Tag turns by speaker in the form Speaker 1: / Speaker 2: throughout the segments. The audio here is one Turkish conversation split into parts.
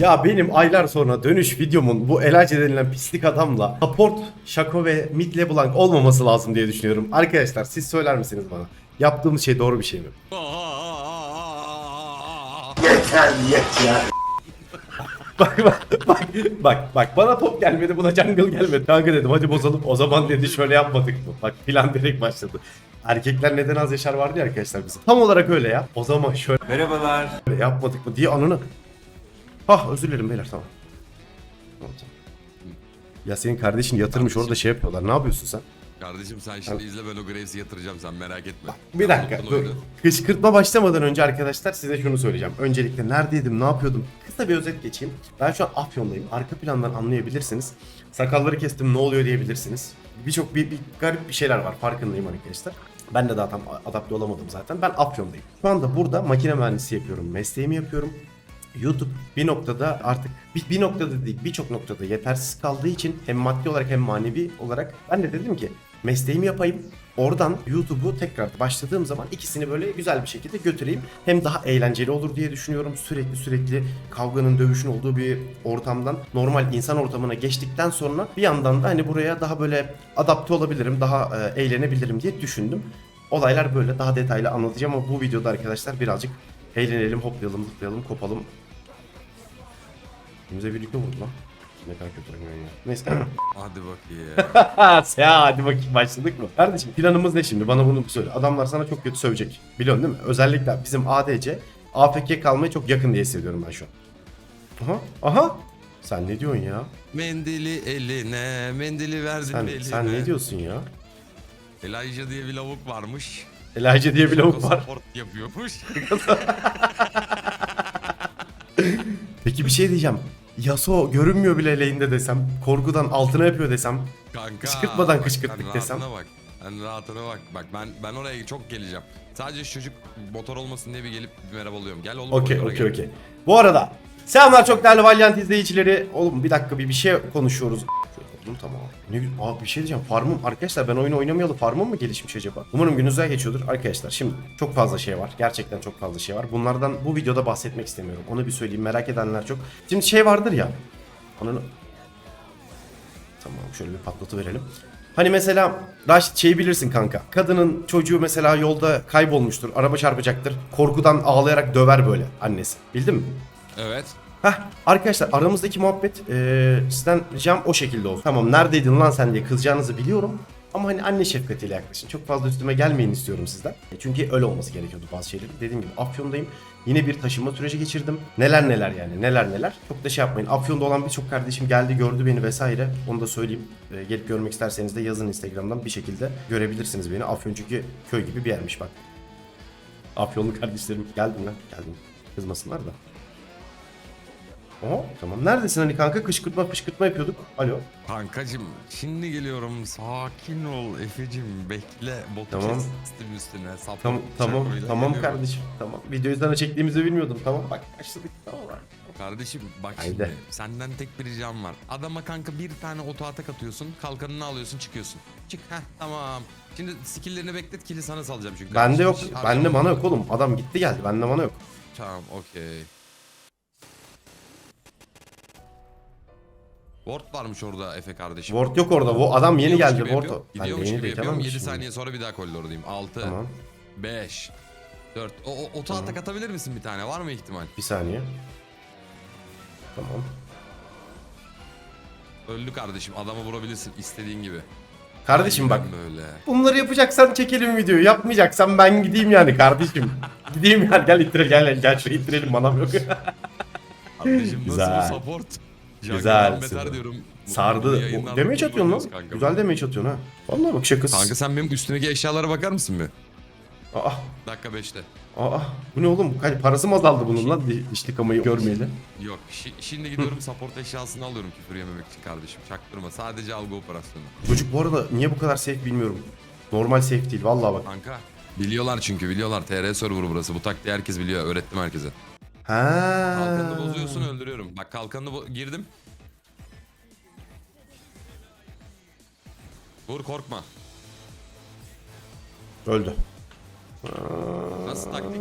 Speaker 1: Ya benim aylar sonra dönüş videomun bu Elace denilen pislik adamla support, Şako ve Mid LeBlanc olmaması lazım diye düşünüyorum. Arkadaşlar siz söyler misiniz bana? Yaptığımız şey doğru bir şey mi? bak bak bak bak bak bana top gelmedi buna jungle gelmedi. Kanka dedim hadi bozalım. O zaman dedi şöyle yapmadık mı? Bak plan direkt başladı. Erkekler neden az yaşar vardı ya arkadaşlar bizim. Tam olarak öyle ya. O zaman şöyle
Speaker 2: Merhabalar.
Speaker 1: yapmadık mı diye anını. Hah özür dilerim beyler tamam. Tamam, tamam. Ya senin kardeşin yatırmış orada şey yapıyorlar. Ne yapıyorsun sen?
Speaker 3: Kardeşim sen şimdi izle ben o Graves'i yatıracağım sen merak etme.
Speaker 1: Bir dakika dur.
Speaker 3: oyunu.
Speaker 1: Kışkırtma başlamadan önce arkadaşlar size şunu söyleyeceğim. Öncelikle neredeydim, ne yapıyordum? Kısa bir özet geçeyim. Ben şu an Afyon'dayım. Arka plandan anlayabilirsiniz. Sakalları kestim ne oluyor diyebilirsiniz. Birçok bir, bir garip bir şeyler var farkındayım arkadaşlar. Ben de daha tam adapte olamadım zaten. Ben Afyon'dayım. Şu anda burada makine mühendisi yapıyorum. Mesleğimi yapıyorum. YouTube bir noktada artık bir, bir noktada değil birçok noktada yetersiz kaldığı için hem maddi olarak hem manevi olarak ben de dedim ki mesleğimi yapayım. Oradan YouTube'u tekrar başladığım zaman ikisini böyle güzel bir şekilde götüreyim. Hem daha eğlenceli olur diye düşünüyorum. Sürekli sürekli kavganın dövüşün olduğu bir ortamdan normal insan ortamına geçtikten sonra bir yandan da hani buraya daha böyle adapte olabilirim, daha e, eğlenebilirim diye düşündüm. Olaylar böyle daha detaylı anlatacağım ama bu videoda arkadaşlar birazcık eğlenelim, hoplayalım, zıplayalım, kopalım. Bize birlikte vurdu lan. Ne kadar kötü oynuyor ya. Neyse.
Speaker 3: Hadi bakayım.
Speaker 1: ya hadi bakayım başladık mı? Kardeşim planımız ne şimdi? Bana bunu söyle. Adamlar sana çok kötü sövecek. Biliyorsun değil mi? Özellikle bizim ADC AFK kalmaya çok yakın diye hissediyorum ben şu an. Aha. Aha. Sen ne diyorsun ya?
Speaker 3: mendili eline, mendili verdin
Speaker 1: Sen,
Speaker 3: eline.
Speaker 1: sen ne diyorsun ya?
Speaker 3: Elijah diye bir lavuk varmış.
Speaker 1: Elijah diye bir lavuk var.
Speaker 3: Support yapıyormuş.
Speaker 1: Peki bir şey diyeceğim. Yasuo görünmüyor bile lane'de desem. Korkudan altına yapıyor desem.
Speaker 3: Kanka.
Speaker 1: Kışkırtmadan
Speaker 3: bak,
Speaker 1: kışkırttık
Speaker 3: sen
Speaker 1: desem.
Speaker 3: Rahatına bak. Sen rahatına bak. Bak ben ben oraya çok geleceğim. Sadece şu çocuk motor olmasın diye bir gelip bir merhaba oluyorum. Gel oğlum.
Speaker 1: Okey okey okey. Bu arada selamlar çok değerli Valiant izleyicileri. Oğlum bir dakika bir bir şey konuşuyoruz. Şöyle tamam. Ne, abi bir şey diyeceğim. Farmım arkadaşlar ben oyunu oynamayalı farmım mı gelişmiş acaba? Umarım gününüz güzel geçiyordur arkadaşlar. Şimdi çok fazla şey var. Gerçekten çok fazla şey var. Bunlardan bu videoda bahsetmek istemiyorum. Onu bir söyleyeyim. Merak edenler çok. Şimdi şey vardır ya. Onun Tamam şöyle bir patlatı verelim. Hani mesela Raşit şeyi bilirsin kanka. Kadının çocuğu mesela yolda kaybolmuştur. Araba çarpacaktır. Korkudan ağlayarak döver böyle annesi. Bildin mi?
Speaker 3: Evet.
Speaker 1: Heh arkadaşlar aramızdaki muhabbet eee sizden ricam o şekilde olsun. Tamam neredeydin lan sen diye kızacağınızı biliyorum. Ama hani anne şefkatiyle yaklaşın. Çok fazla üstüme gelmeyin istiyorum sizden. E, Çünkü öyle olması gerekiyordu bazı şeylerin. Dediğim gibi Afyon'dayım. Yine bir taşınma süreci geçirdim. Neler neler yani neler neler. Çok da şey yapmayın. Afyon'da olan birçok kardeşim geldi gördü beni vesaire. Onu da söyleyeyim. E, gelip görmek isterseniz de yazın Instagram'dan bir şekilde görebilirsiniz beni. Afyon çünkü köy gibi bir yermiş bak. Afyonlu kardeşlerim geldim lan geldim. Kızmasınlar da. Oha tamam. Neredesin hani kanka? Kışkırtma fışkırtma yapıyorduk. Alo.
Speaker 3: Kankacım şimdi geliyorum. Sakin ol Efe'cim. Bekle. Botu
Speaker 1: Tamam.
Speaker 3: kestim üstüne. Support
Speaker 1: Tamam tamam
Speaker 3: Şako'yla
Speaker 1: tamam
Speaker 3: geliyorum.
Speaker 1: kardeşim. Tamam. Videoyu sana çektiğimizi bilmiyordum. Tamam bak başladık. Tamam.
Speaker 3: Kardeşim bak
Speaker 1: Haydi.
Speaker 3: şimdi senden tek bir ricam var. Adama kanka bir tane oto atak atıyorsun. Kalkanını alıyorsun çıkıyorsun. Çık heh tamam. Şimdi skill'lerini beklet kili sana salacağım çünkü.
Speaker 1: Bende yok.
Speaker 3: Hiç
Speaker 1: Bende
Speaker 3: harcamam.
Speaker 1: mana yok oğlum. Adam gitti geldi. Bende mana yok.
Speaker 3: Tamam okey. Ward varmış orada Efe kardeşim.
Speaker 1: Ward yok orada. Bu adam yeni
Speaker 3: Gidiyormuş
Speaker 1: geldi.
Speaker 3: gibi
Speaker 1: Ward.
Speaker 3: yapıyorum.
Speaker 1: Ben
Speaker 3: Gidiyormuş
Speaker 1: yeni
Speaker 3: gibi yapıyorum.
Speaker 1: tamam
Speaker 3: 7
Speaker 1: şimdi.
Speaker 3: saniye sonra bir daha koridordayım. 6,
Speaker 1: Tamam.
Speaker 3: 5, 4. O, o, oto atak atabilir misin bir tane? Var mı ihtimal?
Speaker 1: Bir saniye. Tamam.
Speaker 3: Öldü kardeşim. Adamı vurabilirsin istediğin gibi.
Speaker 1: Kardeşim bak.
Speaker 3: Aynen Böyle.
Speaker 1: Bunları yapacaksan çekelim videoyu. Yapmayacaksan ben gideyim yani kardeşim. gideyim yani. Gel ittirelim. Gel, gel şuraya ittirelim. Manam yok.
Speaker 3: Kardeşim
Speaker 1: Güzel.
Speaker 3: nasıl bir
Speaker 1: Güzel.
Speaker 3: Beter diyorum. Bu-
Speaker 1: Sardı.
Speaker 3: bu
Speaker 1: O,
Speaker 3: yayınlarda
Speaker 1: damage atıyorsun lan.
Speaker 3: kullanıyoruz kanka.
Speaker 1: Güzel damage atıyorsun ha. Vallahi bak şakasız.
Speaker 3: Kanka sen benim üstündeki eşyalara bakar mısın bir?
Speaker 1: Aa,
Speaker 3: Dakika 5'te.
Speaker 1: aa. Bu ne oğlum? Kaç parası mı azaldı bunun lan? Di- Dişli kamayı görmeyeli.
Speaker 3: Yok şi- şimdi gidiyorum support eşyasını alıyorum küfür yememek için kardeşim. Çaktırma sadece algı operasyonu.
Speaker 1: Çocuk bu arada niye bu kadar safe bilmiyorum. Normal safe değil vallahi bak.
Speaker 3: Kanka. Biliyorlar çünkü biliyorlar. TR server burası. Bu taktiği herkes biliyor. Öğrettim herkese.
Speaker 1: Ha.
Speaker 3: Kalkanını bozuyorsun öldürüyorum. Bak kalkanını girdim. Vur korkma.
Speaker 1: Öldü.
Speaker 3: Nasıl taktik?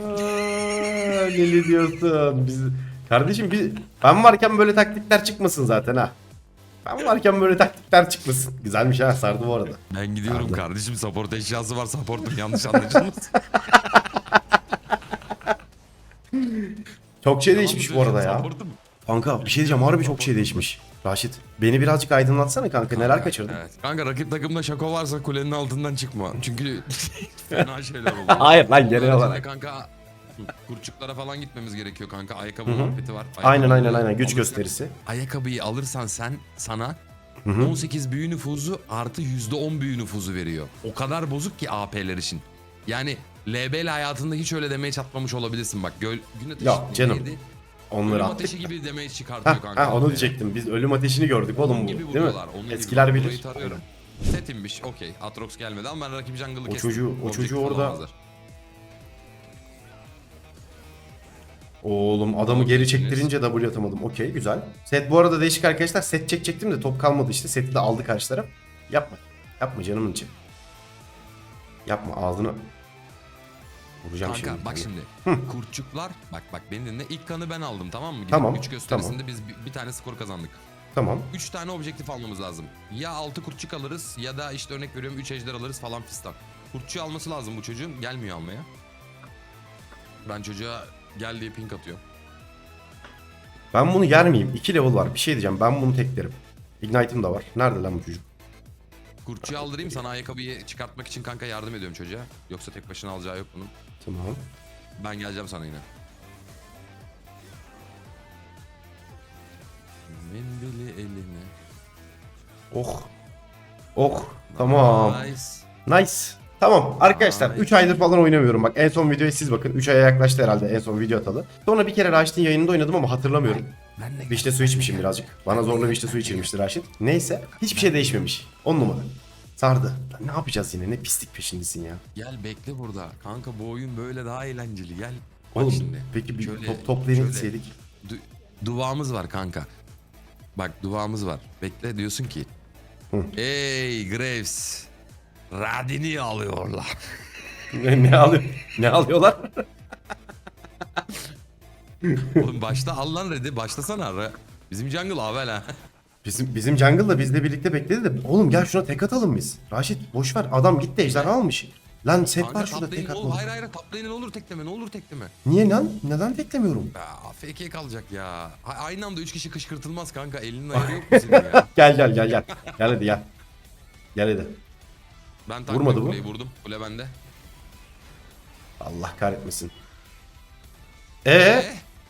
Speaker 1: Lili diyorsun. Biz Kardeşim bir ben varken böyle taktikler çıkmasın zaten ha. Ben varken böyle taktikler çıkmasın. Güzelmiş ha sardı bu arada.
Speaker 3: Ben gidiyorum
Speaker 1: Pardon.
Speaker 3: kardeşim support eşyası var supportum yanlış anlaşılmasın.
Speaker 1: Çok şey değişmiş bu arada ya.
Speaker 3: Supportum.
Speaker 1: Kanka bir şey diyeceğim harbi çok şey değişmiş. Raşit beni birazcık aydınlatsana kanka, neler kaçırdın?
Speaker 3: Evet. Kanka rakip takımda şako varsa kulenin altından çıkma. Çünkü fena şeyler oluyor.
Speaker 1: Hayır lan genel
Speaker 3: Onun
Speaker 1: olarak.
Speaker 3: Kanka kurçuklara falan gitmemiz gerekiyor kanka. Ayakkabı
Speaker 1: Hı hı.
Speaker 3: muhabbeti var.
Speaker 1: Aynen
Speaker 3: Ayakkabıyı
Speaker 1: aynen aynen güç
Speaker 3: alırsan-
Speaker 1: gösterisi.
Speaker 3: Ayakkabıyı alırsan sen sana
Speaker 1: Hı hı.
Speaker 3: 18 büyü nüfuzu artı %10 büyü nüfuzu veriyor. O kadar bozuk ki AP'ler için. Yani LB'li hayatında hiç öyle demeye çatmamış olabilirsin bak. Göl, gün ateşi
Speaker 1: Ya canım,
Speaker 3: neydi?
Speaker 1: Onları
Speaker 3: Ölüm
Speaker 1: attık.
Speaker 3: ateşi gibi demeye çıkartıyor
Speaker 1: Heh,
Speaker 3: kanka.
Speaker 1: heh, onu diyecektim. Biz ölüm ateşini gördük oğlum bu.
Speaker 3: gibi
Speaker 1: Değil mi?
Speaker 3: vuruyorlar. Onun gibi
Speaker 1: Eskiler
Speaker 3: vuruyorlar.
Speaker 1: bilir.
Speaker 3: Burayı tarıyorum. Setimmiş okey. Atrox gelmedi ama ben rakip jungle'ı
Speaker 1: O
Speaker 3: kestim.
Speaker 1: çocuğu- o
Speaker 3: Objektif
Speaker 1: çocuğu orada-
Speaker 3: alamazlar.
Speaker 1: Oğlum adamı geri çektirince W atamadım. Okey güzel. Set bu arada değişik arkadaşlar. Set çekecektim de top kalmadı işte. Seti de aldı karşı taraf. Yapma. Yapma canımın için. Yapma ağzına. Vuracağım
Speaker 3: Kanka
Speaker 1: şimdi.
Speaker 3: bak şimdi. Kurtçuklar bak bak beni dinle. İlk kanı ben aldım tamam mı? Gidip
Speaker 1: Tamam,
Speaker 3: Güç gösterisinde biz bir, bir tane skor kazandık.
Speaker 1: Tamam.
Speaker 3: 3 tane objektif almamız lazım. Ya 6 kurtçuk alırız ya da işte örnek veriyorum 3 ejder alırız falan fistan. Kurtçuyu alması lazım bu çocuğun. Gelmiyor almaya. Ben çocuğa gel diye pink atıyorum.
Speaker 1: Ben bunu yer miyim? 2 level var. Bir şey diyeceğim. Ben bunu teklerim. Ignite'ım da var. Nerede lan bu çocuk?
Speaker 3: Kurtçuyu aldırayım sana ayakkabıyı çıkartmak için kanka yardım ediyorum çocuğa. Yoksa tek başına alacağı yok bunun.
Speaker 1: Tamam.
Speaker 3: Ben geleceğim sana yine. Mendili eline.
Speaker 1: Oh. Oh. Tamam.
Speaker 3: Nice.
Speaker 1: Nice. Tamam arkadaşlar
Speaker 3: Nice.
Speaker 1: 3 aydır falan oynamıyorum bak en son videoya siz bakın 3 aya yaklaştı herhalde en son video atalı. Sonra bir kere Raşit'in yayınında oynadım ama hatırlamıyorum.
Speaker 3: Ben de
Speaker 1: Vişne su içmişim birazcık. Bana zorla vişne su içirmişti Raşit. Neyse hiçbir şey değişmemiş. 10 numara. Sardı. Lan ne yapacağız yine ne pislik peşindesin ya.
Speaker 3: Gel bekle burada. Kanka bu oyun böyle daha eğlenceli. Gel. Bak
Speaker 1: Oğlum
Speaker 3: şimdi.
Speaker 1: peki bir
Speaker 3: Şöyle-
Speaker 1: top, top lane'e
Speaker 3: şöyle
Speaker 1: gitseydik.
Speaker 3: du- duvağımız var kanka. Bak duvağımız var. Bekle diyorsun ki.
Speaker 1: Hı.
Speaker 3: Ey Graves. Radini alıyorlar.
Speaker 1: ne, ne, alıyor, ne alıyorlar?
Speaker 3: Oğlum başta al lan Red'i. Başlasana. Ra- Bizim jungle avel ha.
Speaker 1: Bizim bizim jungle da bizle birlikte bekledi de oğlum gel şuna tek atalım biz. Raşit boş ver adam gitti ejderha almış. Lan set
Speaker 3: Kanka
Speaker 1: var şurada
Speaker 3: top lane-
Speaker 1: tek
Speaker 3: oğlum,
Speaker 1: atmadık.
Speaker 3: hayır hayır top lane'e ne olur tekleme ne olur tekleme.
Speaker 1: Niye lan? Neden teklemiyorum?
Speaker 3: Ya FK kalacak ya. Aynı anda 3 kişi kışkırtılmaz kanka. Elinin ayarı yok mu senin ya?
Speaker 1: Gel gel gel gel. Gel hadi gel. Gel hadi.
Speaker 3: Ben
Speaker 1: Vurmadı
Speaker 3: tankla
Speaker 1: bu.
Speaker 3: kuleyi vurdum. Kule bende.
Speaker 1: Allah kahretmesin. Ee,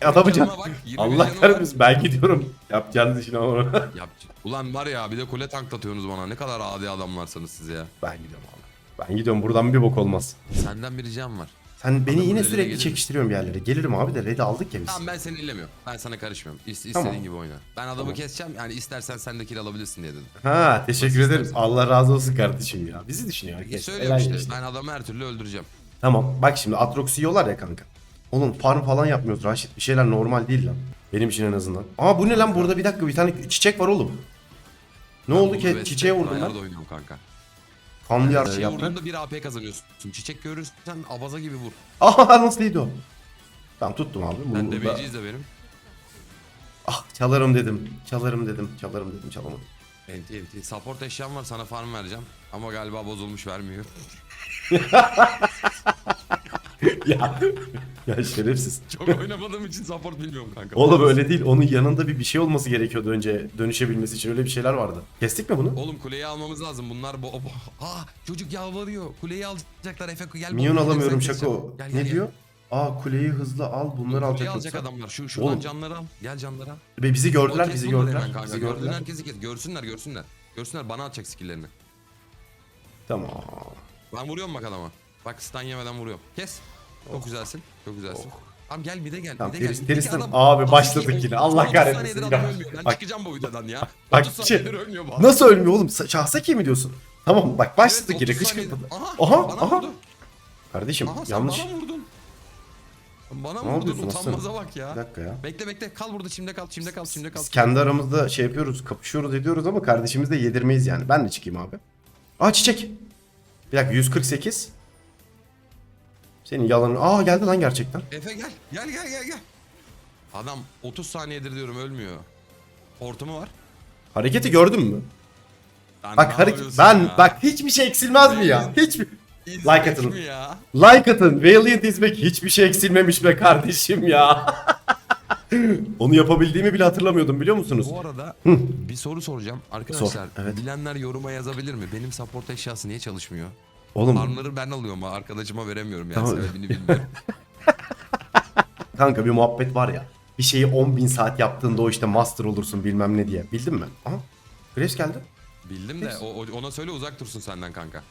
Speaker 1: adamı can...
Speaker 3: bak,
Speaker 1: Allah kahretmesin ben gidiyorum. Yapacağınız işin ama onu.
Speaker 3: Yap. Ulan var ya bir de kule tanklatıyorsunuz bana. Ne kadar adi adamlarsınız siz ya.
Speaker 1: ben gidiyorum abi. Ben gidiyorum buradan bir bok olmaz.
Speaker 3: Senden bir ricam var.
Speaker 1: Sen beni
Speaker 3: Adamın
Speaker 1: yine
Speaker 3: önüne
Speaker 1: sürekli
Speaker 3: gelir
Speaker 1: çekiştiriyorsun bir yerlere. Gelirim abi de red'i aldık ya biz.
Speaker 3: Tamam ben seni illemiyorum. Ben sana karışmıyorum. İs- istediğin
Speaker 1: Tamam.
Speaker 3: gibi oyna. Ben adamı
Speaker 1: Tamam.
Speaker 3: keseceğim. Yani istersen sen de kill alabilirsin diye dedim.
Speaker 1: Ha teşekkür
Speaker 3: Nasıl
Speaker 1: ederim.
Speaker 3: istersen.
Speaker 1: Allah razı olsun kardeşim ya. Bizi düşünüyor arkadaşlar.
Speaker 3: söylüyorum
Speaker 1: Helal
Speaker 3: işte.
Speaker 1: olsun.
Speaker 3: Ben adamı her türlü öldüreceğim.
Speaker 1: Tamam bak şimdi Atrox'u yiyorlar ya kanka. Oğlum farm falan yapmıyoruz Raşit. Bir şeyler normal değil lan. Benim için en azından. Aa bu ne lan burada bir dakika bir tane çiçek var oğlum. Ne oldu
Speaker 3: Ben
Speaker 1: ki?
Speaker 3: bunu
Speaker 1: Çiçeğe ben.
Speaker 3: ayarda oynuyorum kanka.
Speaker 1: Kanlı yar
Speaker 3: Çiçeğe
Speaker 1: yaprak.
Speaker 3: vurduğunda bir AP kazanıyorsun. Çiçek görürsen abaza gibi vur.
Speaker 1: Aha nasıl değdi o? Tamam tuttum abi. Bunu
Speaker 3: Ben
Speaker 1: burada-
Speaker 3: demeyeceğiz de benim.
Speaker 1: Ah çalarım dedim. Çalarım dedim. Çalarım dedim. Çalamadım.
Speaker 3: Enti enti. Support eşyam var sana farm vereceğim. Ama galiba bozulmuş vermiyor.
Speaker 1: ya. ya şerefsiz.
Speaker 3: Çok oynamadığım için support bilmiyorum kanka.
Speaker 1: Oğlum öyle değil. Onun yanında bir bir şey olması gerekiyordu önce dönüşebilmesi için. Öyle bir şeyler vardı. Kestik mi bunu?
Speaker 3: Oğlum kuleyi almamız lazım. Bunlar bo- Aa çocuk yalvarıyor. Kuleyi alacaklar Efe gel.
Speaker 1: Minyon alamıyorum Şako.
Speaker 3: Gel, gel,
Speaker 1: Ne
Speaker 3: gel.
Speaker 1: diyor? Aa kuleyi hızlı al. Bunları
Speaker 3: Kuleyi
Speaker 1: alacak
Speaker 3: alacak
Speaker 1: yoksa.
Speaker 3: adamlar. Şu şuradan
Speaker 1: Oğlum.
Speaker 3: canları al. Gel canları al.
Speaker 1: Ve bizi gördüler, bizi gördüler. Bizi gördüler.
Speaker 3: herkesi kes. Görsünler görsünler. Görsünler bana atacak skilllerini.
Speaker 1: Tamam.
Speaker 3: Ben vuruyorum bak adama. Bak stun yemeden vuruyorum. Kes. Çok güzelsin. Çok güzelsin. Tamam gel mide gel.
Speaker 1: Oh. Tamam,
Speaker 3: mide
Speaker 1: Teris-
Speaker 3: gel.
Speaker 1: Teris'ten-
Speaker 3: Adam-
Speaker 1: abi başladık yine. Allah
Speaker 3: 30
Speaker 1: kahretmesin ya.
Speaker 3: Ben
Speaker 1: Bak-
Speaker 3: çıkacağım bu videodan ya.
Speaker 1: Bak,
Speaker 3: 30
Speaker 1: şey-
Speaker 3: saniyedir ölmüyor bu adam.
Speaker 1: Nasıl ölmüyor oğlum? Sa- Şahsaki mi diyorsun? Tamam bak başladık
Speaker 3: Evet,
Speaker 1: yine
Speaker 3: 30
Speaker 1: kışkırtma.
Speaker 3: saniyedir. Aha,
Speaker 1: Aha aha.
Speaker 3: vurdu.
Speaker 1: Kardeşim
Speaker 3: Aha
Speaker 1: yanlış.
Speaker 3: bana vurdun. Bana
Speaker 1: Ne
Speaker 3: vurdun utanmaza bak ya.
Speaker 1: Bir dakika ya.
Speaker 3: Bekle bekle kal burada çimde kal çimde kal çimde kal.
Speaker 1: Biz kendi aramızda şey yapıyoruz, kapışıyoruz ediyoruz ama kardeşimiz de yedirmeyiz yani. Ben de çıkayım abi. Aa çiçek. Bir dakika 148. Senin yalanın. Aa geldi lan gerçekten.
Speaker 3: Efe gel gel gel gel gel. Adam 30 saniyedir diyorum ölmüyor. Hortumu var.
Speaker 1: Hareketi gördün mü?
Speaker 3: Sen
Speaker 1: Bak hareket
Speaker 3: yapıyorsun
Speaker 1: ben
Speaker 3: ya?
Speaker 1: bak hiçbir şey eksilmez mi ya? Hiçbir
Speaker 3: İzmek
Speaker 1: like atın.
Speaker 3: mi ya?
Speaker 1: like atın. Valiant izmek hiçbir şey eksilmemiş be kardeşim ya. Onu yapabildiğimi bile hatırlamıyordum biliyor musunuz?
Speaker 3: Bu arada bir soru soracağım. Arkadaşlar
Speaker 1: evet.
Speaker 3: bilenler yoruma yazabilir mi? Benim support eşyası niye çalışmıyor?
Speaker 1: Oğlum
Speaker 3: Farmları ben alıyorum arkadaşıma veremiyorum yani
Speaker 1: Tamam.
Speaker 3: sebebini bilmiyorum.
Speaker 1: kanka bir muhabbet var ya. Bir şeyi 10.000 saat yaptığında o işte master olursun bilmem ne diye. Bildin mi? Aha. Graves geldi.
Speaker 3: Bildim de o, ona söyle uzak dursun senden kanka.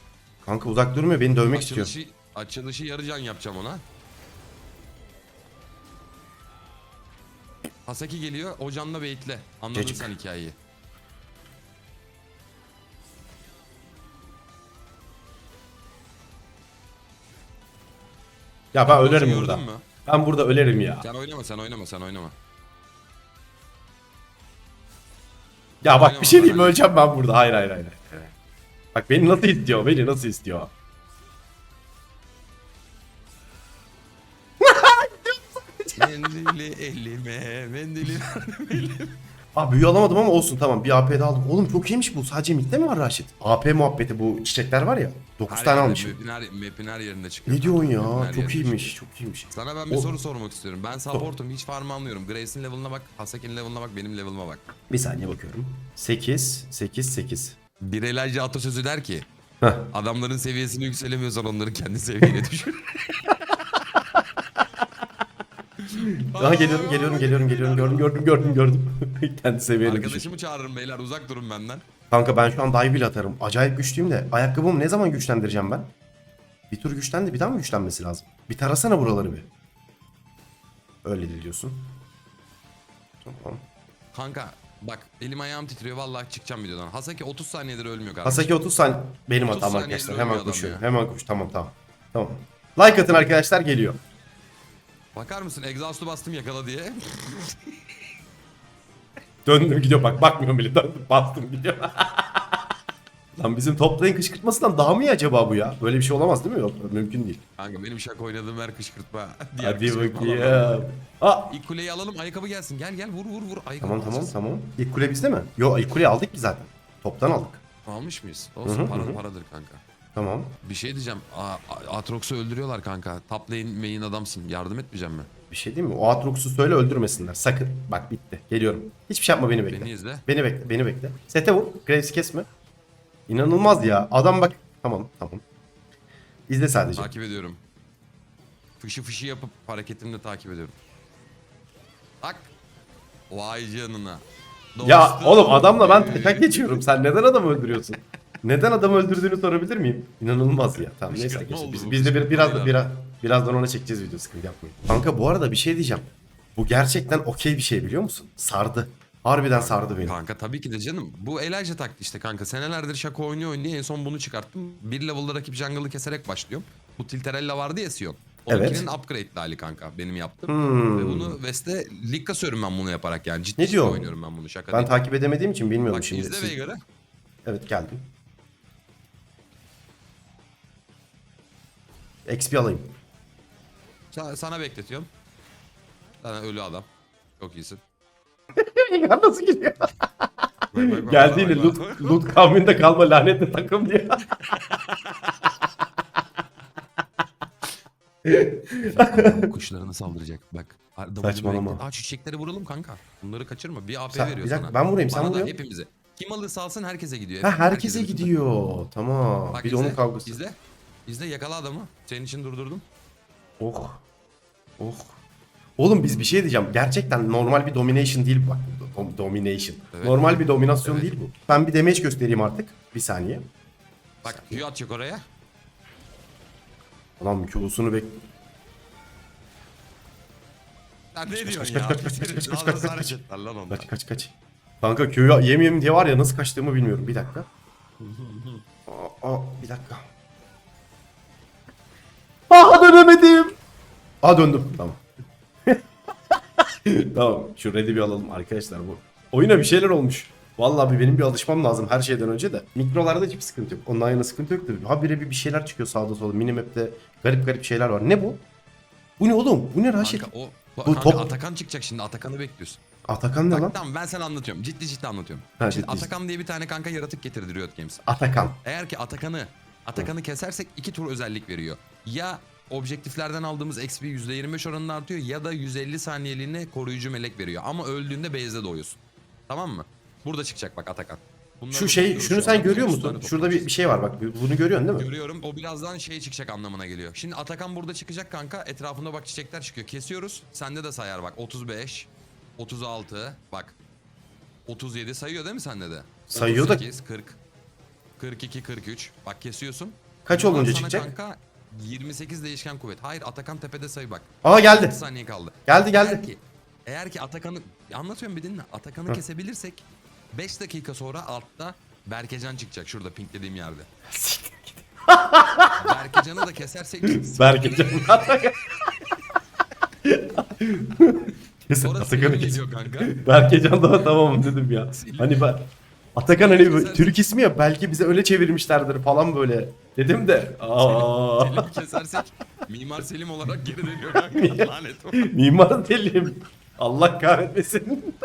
Speaker 1: Kanka uzak durmuyor beni dövmek istiyor.
Speaker 3: Açılışı, açılışı yarı can yapacağım ona. Hasaki geliyor o canla baitle. Anladın
Speaker 1: Cacık.
Speaker 3: sen hikayeyi.
Speaker 1: Ya ben ölerim
Speaker 3: Gördün
Speaker 1: burada.
Speaker 3: mü?
Speaker 1: Ben burada ölerim ya.
Speaker 3: Sen oynama sen oynama sen oynama.
Speaker 1: Ya bak bir şey diyeyim
Speaker 3: oynama.
Speaker 1: öleceğim ben burada. Hayır hayır hayır. Bak beni nasıl istiyor? Beni nasıl istiyor?
Speaker 3: mendili elime, mendili
Speaker 1: Aa büyü alamadım ama olsun tamam bir AP de aldım. Oğlum çok iyiymiş bu. Sadece midde mi var Raşit? AP muhabbeti bu çiçekler var ya. 9
Speaker 3: Her
Speaker 1: tane almışım.
Speaker 3: Map'in her, map'in her yerinde çıkıyor.
Speaker 1: Ne diyorsun
Speaker 3: map'in
Speaker 1: ya?
Speaker 3: her
Speaker 1: Çok
Speaker 3: yerinde
Speaker 1: iyiymiş.
Speaker 3: çıkıyor.
Speaker 1: Çok iyiymiş.
Speaker 3: Sana ben bir
Speaker 1: O-
Speaker 3: soru sormak istiyorum. Ben supportum hiç farm anlıyorum. Grace'in level'ına bak, Hasaki'nin level'ına bak, benim level'ıma bak.
Speaker 1: Bir saniye bakıyorum. 8, 8, 8.
Speaker 3: Bir elaycı atasözü der ki
Speaker 1: Heh.
Speaker 3: adamların seviyesini yükselemiyorsan onları kendi seviyene düşür.
Speaker 1: Daha geliyorum, geliyorum, geliyorum, geliyorum. Gördüm, gördüm, gördüm, gördüm. Kendi seviyene düşür.
Speaker 3: Arkadaşımı çağırırım beyler uzak durun benden.
Speaker 1: Kanka ben şu an dive bile atarım. Acayip güçlüyüm de. Ayakkabımı ne zaman güçlendireceğim ben? Bir tur güçlendi, bir daha mı güçlenmesi lazım? Bir tarasana buraları bir. Öyle de diyorsun. Tamam.
Speaker 3: Kanka bak elim ayağım titriyor vallahi çıkacağım videodan. Hasaki 30 saniyedir ölmüyor kardeşim.
Speaker 1: Hasaki 30 saniye. Benim
Speaker 3: 30
Speaker 1: hatam
Speaker 3: saniye
Speaker 1: arkadaşlar.
Speaker 3: ölüyor
Speaker 1: Hemen
Speaker 3: adam
Speaker 1: koşuyorum. Hemen koş. Tamam tamam. Tamam. Like atın arkadaşlar geliyor.
Speaker 3: Bakar mısın egzastı bastım yakala diye.
Speaker 1: Döndüm gidiyor bak bakmıyorum bile döndüm bastım gidiyor. Lan bizim toplayın kışkırtmasından daha mı iyi acaba bu ya? Böyle bir şey olamaz değil mi? Yok mümkün değil.
Speaker 3: Kanka benim şaka oynadığım her kışkırtma. Diğer
Speaker 1: Hadi bakayım. Aa,
Speaker 3: İlk kuleyi alalım ayakkabı gelsin. Gel gel vur vur vur. Ayakkabı
Speaker 1: tamam tamam
Speaker 3: alacağız.
Speaker 1: tamam. İlk kule bizde mi? Yo ilk kuleyi aldık ki zaten. Toptan aldık.
Speaker 3: Almış mıyız? Olsun
Speaker 1: Hı hı,
Speaker 3: para
Speaker 1: hı.
Speaker 3: paradır kanka.
Speaker 1: Tamam.
Speaker 3: Bir şey diyeceğim. A- öldürüyorlar kanka. Top lane main adamsın. Yardım etmeyeceğim mi?
Speaker 1: Bir şey değil mi? O Atrox'u söyle öldürmesinler. Sakın. Bak bitti. Geliyorum. Hiçbir şey yapma beni bekle.
Speaker 3: Beni izle.
Speaker 1: Beni bekle. Beni bekle. Sete vur. Graves'i kesme. İnanılmaz ya. Adam bak. Tamam tamam. İzle sadece.
Speaker 3: Takip ediyorum. Fışı fışı yapıp hareketimle takip ediyorum. Tak. Vay canına.
Speaker 1: Ya oğlum adamla ben taşak geçiyorum. Sen neden adamı öldürüyorsun? Neden adamı öldürdüğünü sorabilir mim? İnanılmaz ya. Tamam neyse arkadaşlar. Biz, biz de bir, biraz, biraz, birazdan ona çekeceğiz video sıkıntı yapmayın. Kanka bu arada bir şey diyeceğim. Bu gerçekten okey bir şey biliyor musun? Sardı. Harbiden sardı beni.
Speaker 3: Kanka tabii ki de canım. Bu Elijah taktı işte kanka. Senelerdir şaka oynuyor oynuyor. En son bunu çıkarttım. Bir level'da rakip jungle'ı keserek başlıyorum. Bu Tilterella vardı ya Sion. Onunkinin
Speaker 1: Evet.
Speaker 3: upgrade'li hali kanka benim yaptım.
Speaker 1: Hmm.
Speaker 3: Ve bunu West'te lig kasıyorum ben bunu yaparak yani. Ciddi
Speaker 1: Ne diyorsun?
Speaker 3: oynuyorum ben bunu şaka
Speaker 1: Ben
Speaker 3: değil.
Speaker 1: takip edemediğim için bilmiyorum
Speaker 3: Bak
Speaker 1: şimdi.
Speaker 3: izle
Speaker 1: Siz-
Speaker 3: Veigar'ı.
Speaker 1: Evet geldim. XP alayım.
Speaker 3: Sa- sana bekletiyorum. Sana ölü adam. Çok iyisin.
Speaker 1: Ya nasıl gidiyor?
Speaker 3: Bak, bak, bak,
Speaker 1: Geldiğini
Speaker 3: bak, bak.
Speaker 1: loot, loot kavminde kalma lanetli takım diye.
Speaker 3: Kuşlarına saldıracak. Bak. Ar-
Speaker 1: Saçmalama.
Speaker 3: Aa çiçekleri vuralım kanka. Bunları kaçırma. Bir AP
Speaker 1: Sen-
Speaker 3: veriyor
Speaker 1: bir dakika,
Speaker 3: sana.
Speaker 1: ben vurayım, sen
Speaker 3: Bana da
Speaker 1: vuruyorsun.
Speaker 3: hepimize. Kim alırsa alsın herkese gidiyor.
Speaker 1: Ha herkese
Speaker 3: bütün.
Speaker 1: gidiyor. Tamam.
Speaker 3: Bak
Speaker 1: bir de
Speaker 3: izle,
Speaker 1: onun kavgası.
Speaker 3: İzle. İzle yakala adamı. Senin için durdurdum.
Speaker 1: Oh. Oh. Oğlum biz bir şey diyeceğim. Gerçekten normal bir domination değil bu bak. Dom- domination.
Speaker 3: Evet.
Speaker 1: Normal bir dominasyon
Speaker 3: Evet.
Speaker 1: değil bu. Ben bir damage göstereyim artık. Bir saniye.
Speaker 3: Bak Q atacak oraya.
Speaker 1: Lan Q'sunu bek...
Speaker 3: Sen ne
Speaker 1: kaç,
Speaker 3: diyorsun
Speaker 1: kaç,
Speaker 3: ya?
Speaker 1: kaç, kaç, kaç, kaç, kaç, kaç, kaç, kaç.
Speaker 3: hareketler lan onlar?
Speaker 1: Kaç kaç kaç. Kanka Q'yu yemeyeyim diye var ya nasıl kaçtığımı bilmiyorum. Bir dakika. Aa, aa, bir dakika. Dönemedim. Aa döndüm. Tamam. tamam. Şu red'i bir alalım arkadaşlar bu. Oyuna bir şeyler olmuş. Vallahi bir benim bir alışmam lazım her şeyden önce de. Mikrolarda hiçbir sıkıntı yok. Ondan yana sıkıntı yok da. Habire bir bir şeyler çıkıyor sağda solda. Minimap'te garip garip şeyler var. Ne bu? Bu ne oğlum? Bu ne Raşit?
Speaker 3: Kanka o Bu, kanka
Speaker 1: top-
Speaker 3: Atakan çıkacak şimdi. Atakan'ı bekliyorsun.
Speaker 1: Atakan ne lan?
Speaker 3: Tamam ben sana anlatıyorum. Ciddi ciddi anlatıyorum.
Speaker 1: Ha,
Speaker 3: şimdi
Speaker 1: ciddi ciddi.
Speaker 3: Atakan diye bir tane kanka yaratık getirdi Riot Games.
Speaker 1: Atakan.
Speaker 3: Eğer ki Atakan'ı Atakan'ı kesersek iki tur özellik veriyor. Ya objektiflerden aldığımız XP %25 oranında artıyor ya da 150 saniyeliğine koruyucu melek veriyor. Ama öldüğünde base'de doğuyorsun. Tamam mı? Burada çıkacak bak Atakan. Bunları
Speaker 1: Şu şey şunu sen görüyor
Speaker 3: 30
Speaker 1: musun? Şurada bir, bir şey var bak bunu görüyorsun değil mi?
Speaker 3: Görüyorum. O birazdan şey çıkacak anlamına geliyor. Şimdi Atakan burada çıkacak kanka. Etrafında bak çiçekler çıkıyor. Kesiyoruz. Sende de sayar bak. 35, 36, bak. 37 sayıyor değil mi sende de?
Speaker 1: Sayıyor da-
Speaker 3: 38, 40, 42, 43. Bak kesiyorsun.
Speaker 1: Kaç
Speaker 3: Bundan
Speaker 1: olunca çıkacak?
Speaker 3: Kanka 28 değişken kuvvet. Hayır Atakan tepede sayı bak.
Speaker 1: Aa geldi.
Speaker 3: 6 saniye kaldı.
Speaker 1: Geldi
Speaker 3: Eğer
Speaker 1: geldi.
Speaker 3: ki, eğer ki Atakan'ı anlatıyorum bir dinle. Atakan'ı
Speaker 1: Hı.
Speaker 3: kesebilirsek 5 dakika sonra altta Berkecan çıkacak şurada pink dediğim yerde. Berkecan'ı da kesersek
Speaker 1: Berkecan. Kesin
Speaker 3: Sonra
Speaker 1: Atakan'ı kes. Berkecan da tamamım dedim ya. Hani ben Atakan hani. Türk ismi ya belki bize öyle çevirmişlerdir falan böyle. Dedim de aa
Speaker 3: Selim'i kesersek Mimar Selim olarak geri dönüyor kanka. Lanet
Speaker 1: mimar delim. Allah kahretmesin.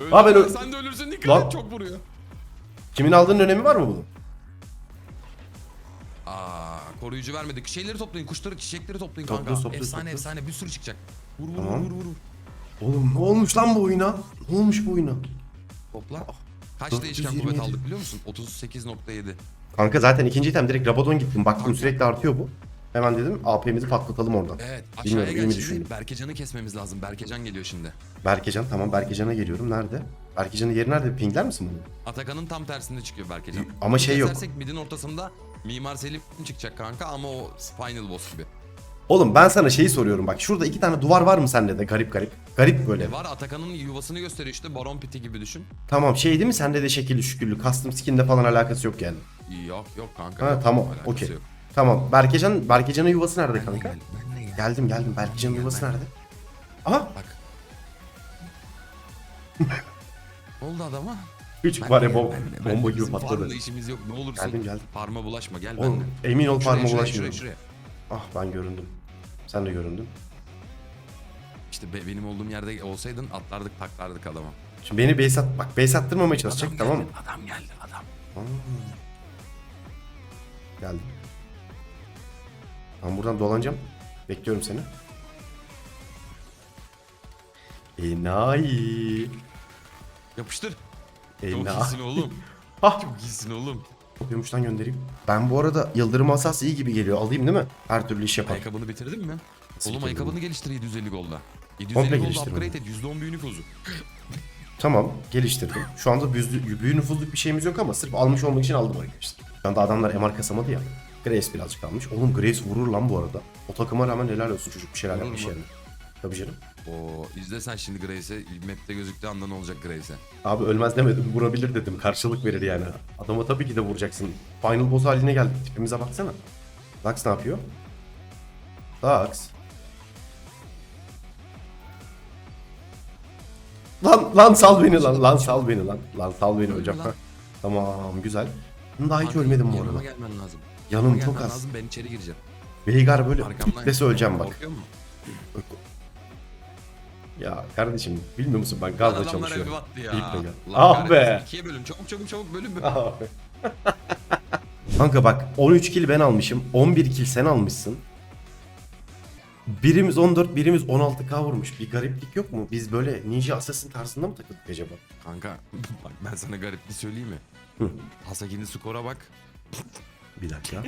Speaker 3: Öldü
Speaker 1: Ha, ben ö-
Speaker 3: sen de ölürsün dikkat
Speaker 1: Lan-
Speaker 3: et çok vuruyor.
Speaker 1: Kimin aldığının önemi var mı bunun?
Speaker 3: Aa koruyucu vermedik. Şeyleri toplayın kuşları çiçekleri toplayın kanka.
Speaker 1: topluyoruz,
Speaker 3: efsane
Speaker 1: topluyoruz.
Speaker 3: efsane bir sürü çıkacak. Vur vur
Speaker 1: Tamam.
Speaker 3: vur vur vur.
Speaker 1: Oğlum ne olmuş lan bu oyuna? Ne olmuş bu oyuna?
Speaker 3: Topla. Kaç
Speaker 1: 427.
Speaker 3: değişken kuvvet aldık biliyor musun? 38.7.
Speaker 1: Kanka zaten ikinci item direkt Rabadon gittim. Baktım sürekli artıyor bu. Hemen dedim AP'mizi patlatalım oradan.
Speaker 3: Evet
Speaker 1: Bilmiyorum,
Speaker 3: aşağıya
Speaker 1: iyi
Speaker 3: gel
Speaker 1: mi
Speaker 3: şimdi.
Speaker 1: düşündüm?
Speaker 3: Berkecan'ı kesmemiz lazım. Berkecan geliyor şimdi.
Speaker 1: Berkecan tamam Berkecan'a geliyorum. Nerede? Berkecan'ın yeri nerede? Pingler misin bunu?
Speaker 3: Atakan'ın tam tersinde çıkıyor Berkecan.
Speaker 1: Ama şey yok.
Speaker 3: Kesersek midin ortasında Mimar Selim çıkacak kanka ama o final boss gibi.
Speaker 1: Oğlum ben sana şeyi soruyorum bak. Şurada iki tane duvar var mı sende de garip garip? Garip böyle.
Speaker 3: Var Atakan'ın yuvasını gösteriyor işte Baron Piti gibi düşün.
Speaker 1: Tamam şey değil mi sende de şekilli şükürlü custom skin'de falan alakası yok yani.
Speaker 3: Yok yok kanka.
Speaker 1: Ha
Speaker 3: yok.
Speaker 1: tamam
Speaker 3: Alakası
Speaker 1: okey.
Speaker 3: yok.
Speaker 1: Tamam Berkecan Berkecan'ın yuvası nerede kanka?
Speaker 3: gel, gel.
Speaker 1: Geldim geldim Berkecan'ın
Speaker 3: Gel,
Speaker 1: yuvası nerede? Aha
Speaker 3: Bak. ne oldu adama?
Speaker 1: küçük var ya bom- bomba gibi patladı.
Speaker 3: Farmla işimiz yok ne olursun.
Speaker 1: Geldim, geldim.
Speaker 3: Parma bulaşma gel
Speaker 1: Oğlum
Speaker 3: ben de.
Speaker 1: emin ol
Speaker 3: Şuraya,
Speaker 1: parma
Speaker 3: şuraya,
Speaker 1: bulaşmıyor.
Speaker 3: Şuraya, şuraya.
Speaker 1: Ah ben göründüm. Sen de göründün.
Speaker 3: İşte be- benim olduğum yerde olsaydın atlardık taklardık adama.
Speaker 1: Şimdi beni base at, bak base attırmamaya çalışacak tamam mı?
Speaker 3: geldi, Adam geldi adam.
Speaker 1: Geldim. Ben buradan dolanacağım. Bekliyorum seni. Enayi.
Speaker 3: Yapıştır. Çok
Speaker 1: Enayi.
Speaker 3: iyisin oğlum.
Speaker 1: Hah.
Speaker 3: Çok iyisin oğlum.
Speaker 1: Yumuştan göndereyim. Ben bu arada Yıldırım Asas iyi gibi geliyor. Alayım değil mi? Her türlü iş yapar.
Speaker 3: Ayakkabını bitirdin mi?
Speaker 1: Siktir
Speaker 3: Oğlum ayakkabını geliştir 750 golda.
Speaker 1: Komple
Speaker 3: 750 golda
Speaker 1: geliştir
Speaker 3: upgrade et. %10 büyü nüfuzu.
Speaker 1: Tamam geliştirdim. Şu anda büyü, büyü nüfuzluk bir şeyimiz yok ama sırf almış olmak için aldım arkadaşlar. Şu anda adamlar MR kasamadı ya. Grace birazcık almış. Oğlum Grace vurur lan bu arada. O takıma rağmen helal olsun çocuk bir şeyler yapmış
Speaker 3: mu?
Speaker 1: Tabii canım.
Speaker 3: Oo izle sen şimdi Grace'e. Map'te gözüktüğü anda ne olacak Grace'e?
Speaker 1: Abi ölmez demedim vurabilir dedim. Karşılık verir yani. Adama tabii ki de vuracaksın. Final boss haline geldik. Tipimize baksana. Lux ne yapıyor? Lux. Lan lan sal beni lan. Lan sal beni lan. Lan sal beni hocam.
Speaker 3: lan.
Speaker 1: Tamam güzel. Daha hiç ölmedim bu
Speaker 3: yanıma
Speaker 1: arada.
Speaker 3: gelmen lazım.
Speaker 1: Yanım
Speaker 3: Yanıma
Speaker 1: çok
Speaker 3: gelmen
Speaker 1: az.
Speaker 3: lazım ben içeri gireceğim.
Speaker 1: Veigar böyle
Speaker 3: Arkamdan
Speaker 1: tiplese öleceğim bak.
Speaker 3: Korkuyor musun?
Speaker 1: Ya kardeşim bilmiyor musun ben gazla
Speaker 3: adamlar
Speaker 1: çalışıyorum.
Speaker 3: evi ya.
Speaker 1: Gel.
Speaker 3: Lan
Speaker 1: Ah
Speaker 3: kahretsin,
Speaker 1: be.
Speaker 3: İkiye bölün çabuk çabuk çabuk bölün. bölün.
Speaker 1: Abi. Kanka bak 13 kill ben almışım. 11 kill sen almışsın. Birimiz 14, birimiz 16k vurmuş. Bir gariplik yok mu? Biz böyle Ninja Assassin tarzında mı takıldık acaba?
Speaker 3: Kanka bak ben sana garip bir söyleyeyim mi?
Speaker 1: Hı.
Speaker 3: Hasaki'nin skora bak.
Speaker 1: Bir dakika.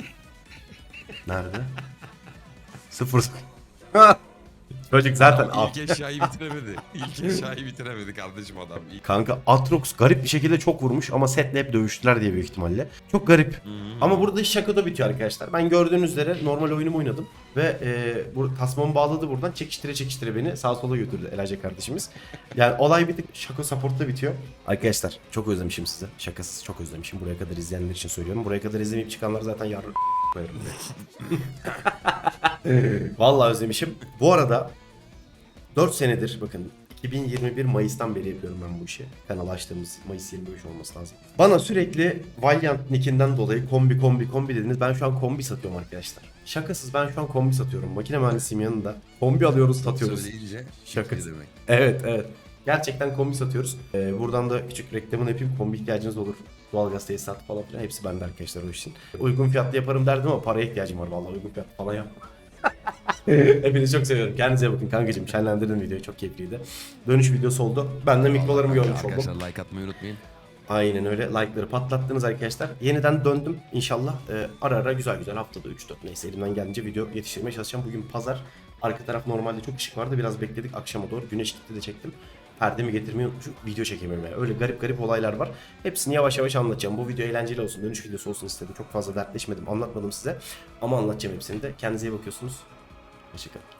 Speaker 1: Nerede? Sıfır. Çocuk zaten al.
Speaker 3: ilk eşyayı bitiremedi. İlk eşyayı bitiremedi kardeşim adam. İlk-
Speaker 1: Kanka Atrox garip bir şekilde çok vurmuş ama setle hep dövüştüler diye büyük ihtimalle. Çok garip. Ama burada iş şakada bitiyor arkadaşlar. Ben gördüğünüz üzere normal oyunumu oynadım. Ve e, bu tasmamı bağladı buradan çekiştire çekiştire beni sağa sola götürdü Elace kardeşimiz. Yani olay bir tık şaka supportta bitiyor. Arkadaşlar çok özlemişim sizi. Şakasız çok özlemişim. Buraya kadar izleyenler için söylüyorum. Buraya kadar izlemeyip çıkanlar zaten yarın koyarım. Vallahi özlemişim. Bu arada 4 senedir bakın 2021 Mayıs'tan beri yapıyorum ben bu işi. Kanal açtığımız Mayıs 23 olması lazım. Bana sürekli Valiant nickinden dolayı kombi kombi kombi dediniz. Ben şu an kombi satıyorum arkadaşlar. Şakasız ben şu an kombi satıyorum. Makine mühendisiyim yanında. Kombi alıyoruz satıyoruz.
Speaker 3: Söyleyince
Speaker 1: Şaka.
Speaker 3: demek.
Speaker 1: Evet evet. Gerçekten kombi satıyoruz. Ee, buradan da küçük reklamını yapayım. Kombi ihtiyacınız olur. Doğalgaz tesisatı falan filan hepsi bende arkadaşlar o işin. Uygun fiyatlı yaparım derdim ama paraya ihtiyacım var vallahi uygun fiyatlı falan yapma. Hepinizi çok seviyorum. Kendinize bakın kankacığım. Şenlendirdin videoyu çok keyifliydi. Dönüş videosu oldu. Ben de mikrolarımı görmüş oldum.
Speaker 3: Arkadaşlar like atmayı unutmayın.
Speaker 1: Aynen öyle. Like'ları patlattınız arkadaşlar. Yeniden döndüm inşallah. Ee, ara ara güzel güzel haftada 3-4 neyse elimden gelince video yetiştirmeye çalışacağım. Bugün pazar. Arka taraf normalde çok ışık vardı. Biraz bekledik akşama doğru. Güneş gitti de çektim. Perdemi getirmeyi unutmuşum. Video çekemiyorum yani. Öyle garip garip olaylar var. Hepsini yavaş yavaş anlatacağım. Bu video eğlenceli olsun. Dönüş videosu olsun istedim. Çok fazla dertleşmedim. Anlatmadım size. Ama anlatacağım hepsini de. Kendinize iyi bakıyorsunuz. Hoşçakalın.